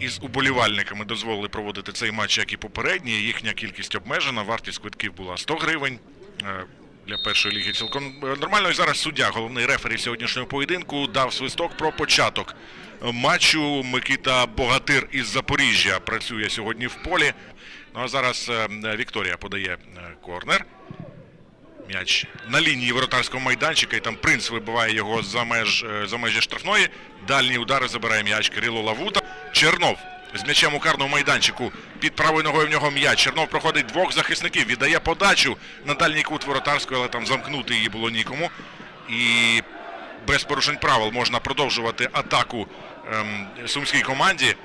Із уболівальниками дозволили проводити цей матч, як і попередній. Їхня кількість обмежена. Вартість квитків була 100 гривень. Е, Для першої ліги цілком е, нормально. І зараз суддя, головний рефері сьогоднішнього поєдинку, дав свисток про початок матчу. Микита Богатир із Запоріжжя працює сьогодні в полі. Ну а зараз е, Вікторія подає корнер. М'яч на лінії воротарського майданчика, і там принц вибиває його за меж е, за межі штрафної. Дальні удари забирає м'яч Кирило Лавута. Чернов з м'ячем у карному майданчику. Під правою ногою в нього м'яч. Чернов проходить двох захисників. Віддає подачу на дальній кут воротарської, але там замкнути її було нікому. І без порушень правил можна продовжувати атаку ем, сумській команді.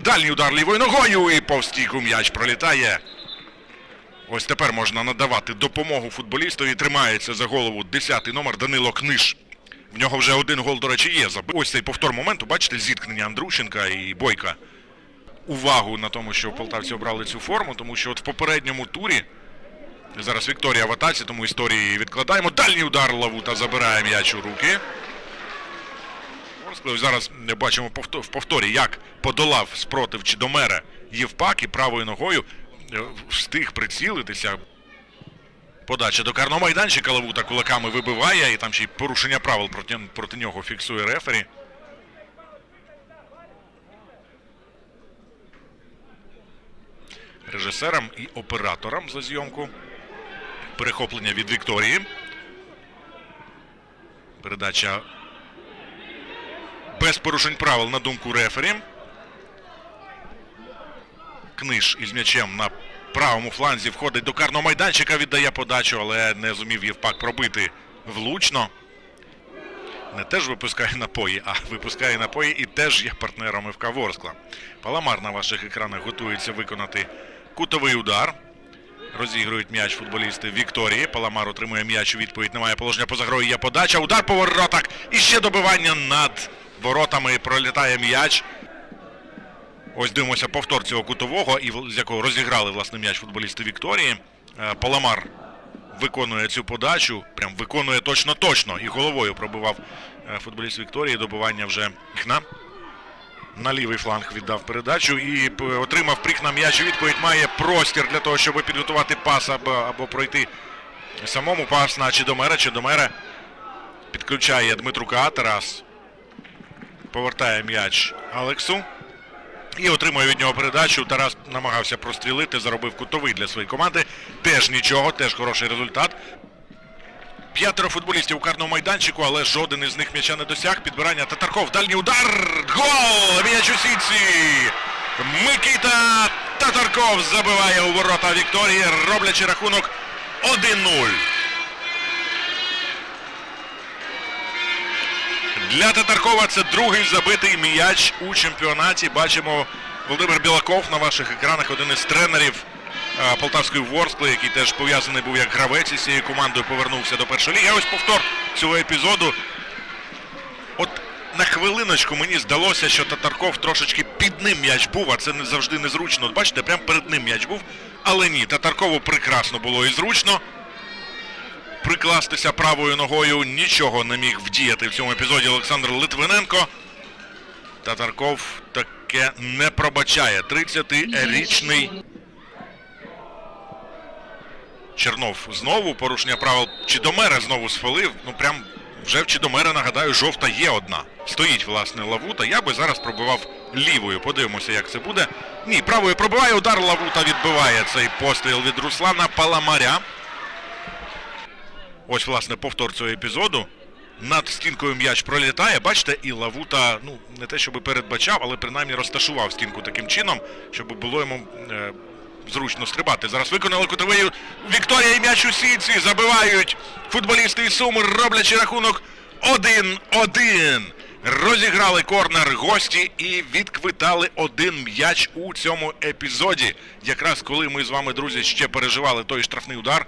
Дальній удар лівою ногою і повстійку м'яч пролітає. Ось тепер можна надавати допомогу футболістові. Тримається за голову 10-й номер Данило Книж. В нього вже один гол, до речі, є. Ось цей повтор моменту. Бачите, зіткнення Андрущенка і Бойка. Увагу на тому, що полтавці обрали цю форму, тому що от в попередньому турі зараз Вікторія в атаці, тому історії відкладаємо. Дальній удар Лавута забирає м'яч у руки. Зараз бачимо в повторі, як подолав спротив Чідомера Євпак і правою ногою е, встиг прицілитися. Подача до карного майданчика Лавута кулаками вибиває, і там ще й порушення правил проти, проти нього фіксує рефері. Режисерам і операторам за зйомку. Перехоплення від Вікторії. Передача без порушень правил на думку рефері. Книж із м'ячем на правому фланзі входить до карного майданчика, віддає подачу, але не зумів Євпак пробити влучно. Не теж випускає напої, а випускає напої і теж є партнером ФК Ворскла. Паламар на ваших екранах готується виконати кутовий удар. Розігрують м'яч футболісти Вікторії. Паламар отримує м'яч відповідь. Немає положення поза грою. Є подача. Удар по воротах. І ще добивання над воротами. Пролітає м'яч. Ось дивимося повтор цього кутового, і з якого розіграли власне м'яч футболісти Вікторії. Е, Паламар виконує цю подачу. Прям виконує точно-точно. І головою пробивав е, футболіст Вікторії. Добивання вже Ікна. На лівий фланг віддав передачу і отримав пріх на м'яч. Відповідь має простір для того, щоб підготувати пас або, або пройти самому пас на Чидомера. Чидомера підключає Дмитрука. Тарас повертає м'яч Алексу. І отримує від нього передачу. Тарас намагався прострілити, заробив кутовий для своєї команди. Теж нічого, теж хороший результат. П'ятеро футболістів у карному майданчику, але жоден із них м'яча не досяг. Підбирання Татарков. Дальній удар. Гол! М'яч у сітці. Микита Татарков забиває у ворота Вікторії, роблячи рахунок 1-0. Для Татаркова це другий забитий м'яч у чемпіонаті. Бачимо Володимир Білаков на ваших екранах, один із тренерів е, Полтавської Ворскли, який теж пов'язаний був як гравець із цією командою, повернувся до першої ліги. Ось повтор цього епізоду. От на хвилиночку мені здалося, що Татарков трошечки під ним м'яч був, а це не завжди незручно. От бачите, прямо перед ним м'яч був. Але ні, Татаркову прекрасно було і зручно прикластися правою ногою. Нічого не міг вдіяти в цьому епізоді Олександр Литвиненко. Татарков таке не пробачає. 30-річний Чернов знову порушення правил Чідомера знову сфалив. Ну прям вже в Чідомера, нагадаю, жовта є одна. Стоїть, власне, Лавута. Я би зараз пробивав лівою. Подивимося, як це буде. Ні, правою пробиває удар. Лавута відбиває цей постріл від Руслана Паламаря. Ось, власне, повтор цього епізоду. Над стінкою м'яч пролітає. Бачите, і Лавута, ну, не те, щоб передбачав, але принаймні розташував стінку таким чином, щоб було йому е, зручно стрибати. Зараз виконали кутовий Вікторія і м'яч у сітці. Забивають футболісти із Суми, роблячи рахунок 1-1. Розіграли корнер гості і відквитали один м'яч у цьому епізоді. Якраз коли ми з вами, друзі, ще переживали той штрафний удар.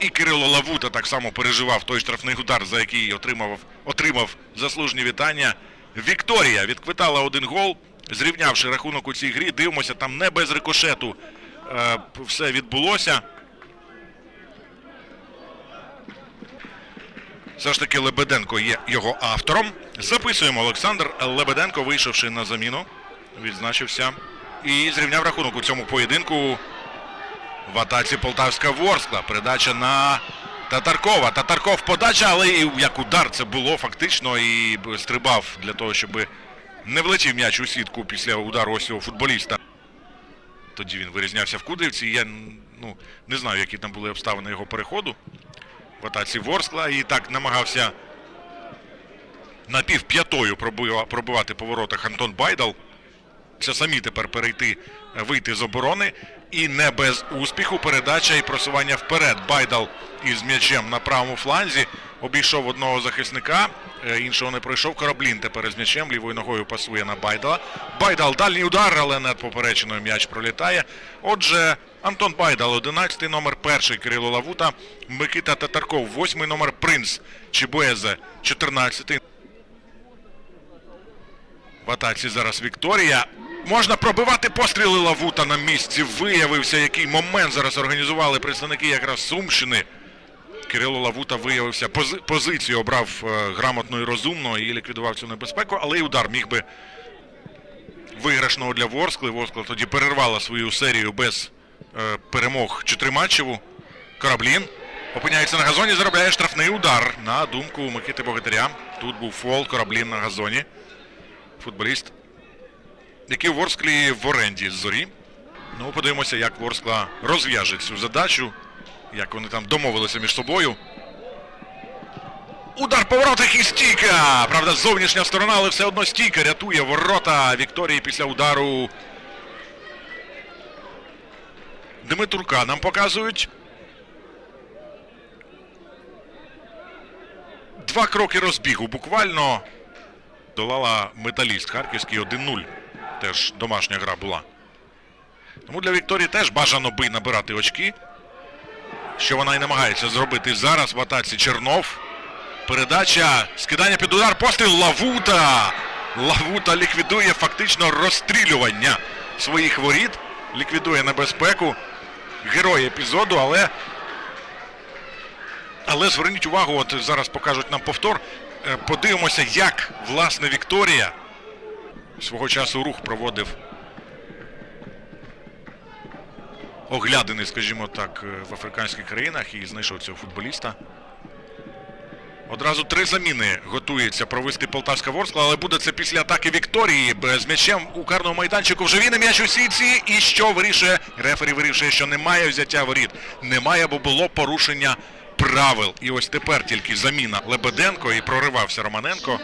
І Кирило Лавута так само переживав той штрафний удар, за який отримав, отримав заслужені вітання. Вікторія відквитала один гол, зрівнявши рахунок у цій грі. Дивимося, там не без рикошету е, все відбулося. Все ж таки Лебеденко є його автором. Записуємо Олександр Лебеденко, вийшовши на заміну, відзначився і зрівняв рахунок у цьому поєдинку. В атаці Полтавська Ворскла. Передача на Татаркова. Татарков подача, але як удар це було фактично і стрибав для того, щоб не влетів м'яч у сітку після удару ось цього футболіста. Тоді він вирізнявся в Кудрівці. Я ну, не знаю, які там були обставини його переходу в атаці Ворскла. І так намагався напівп'ятою пробивати по воротах Антон Байдал. Це самі тепер перейти, е, вийти з оборони. І не без успіху передача і просування вперед. Байдал із м'ячем на правому фланзі обійшов одного захисника, е, іншого не пройшов. Кораблін тепер із м'ячем лівою ногою пасує на Байдала. Байдал дальній удар, але над поперечиною м'яч пролітає. Отже, Антон Байдал, 11 номер перший Кирило Лавута, Микита Татарков, 8 номер Принц Чібуезе, 14 в атаці зараз Вікторія. Можна пробивати постріли Лавута на місці. Виявився, який момент зараз організували представники якраз Сумщини. Кирило Лавута виявився, пози- позицію обрав е, грамотно і розумно і ліквідував цю небезпеку, але й удар міг би виграшного для Ворскли. Ворскла тоді перервала свою серію без е, перемог чотириматчеву. Кораблін опиняється на газоні, заробляє штрафний удар. На думку Микити Богатиря. Тут був фол, Кораблін на газоні футболіст, який Ворсклі в оренді з зорі. Ну, подивимося, як Ворскла розв'яже цю задачу, як вони там домовилися між собою. Удар по воротах і стійка! Правда, зовнішня сторона, але все одно стійка рятує ворота Вікторії після удару. Дмитрука нам показують. Два кроки розбігу буквально долала металіст Харківський 1-0. Теж домашня гра була. Тому для Вікторії теж бажано би набирати очки. Що вона і намагається зробити зараз в атаці Чернов. Передача, скидання під удар, постріл Лавута. Лавута ліквідує фактично розстрілювання своїх воріт. Ліквідує небезпеку. Герой епізоду, але але зверніть увагу, от зараз покажуть нам повтор. Е, Подивимося, як власне Вікторія свого часу рух проводив оглядини, скажімо так, е, в африканських країнах і знайшов цього футболіста. Одразу три заміни готується провести Полтавська Ворскла, але буде це після атаки Вікторії з м'ячем у карному майданчику. Вже він м'яч у сітці. І що вирішує? Рефері вирішує, що немає взяття воріт. Немає, бо було порушення правил. І ось тепер тільки заміна Лебеденко і проривався Романенко.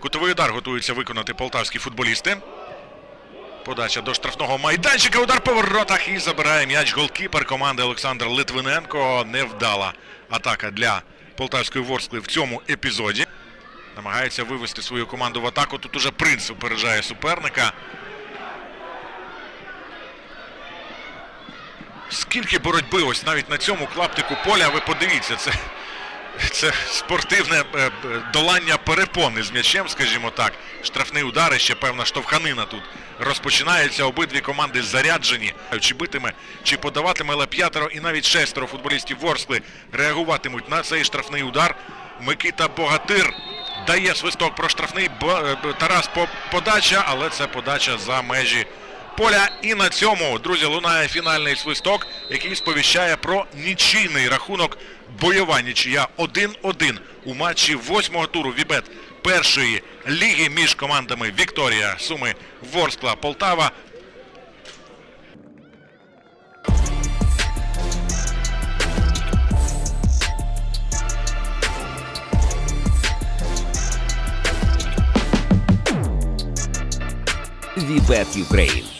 Кутовий удар готуються виконати полтавські футболісти. Подача до штрафного майданчика. Удар по воротах і забирає м'яч голкіпер команди Олександр Литвиненко. Невдала атака для полтавської ворскли в цьому епізоді. Намагається вивести свою команду в атаку. Тут уже принц опереджає суперника. Скільки боротьби ось навіть на цьому клаптику поля, ви подивіться, це, це спортивне е, долання перепони з м'ячем, скажімо так. Штрафний удар ще певна штовханина тут розпочинається. Обидві команди заряджені. Чи битиме, чи подаватиме, але п'ятеро і навіть шестеро футболістів Ворскли реагуватимуть на цей штрафний удар. Микита Богатир дає свисток про штрафний е, Тарас по подача, але це подача за межі поля. І на цьому, друзі, лунає фінальний свисток, який сповіщає про нічийний рахунок. Бойова нічия 1-1 у матчі восьмого туру Вібет першої ліги між командами Вікторія Суми Ворскла Полтава. Вібет Юкрейн.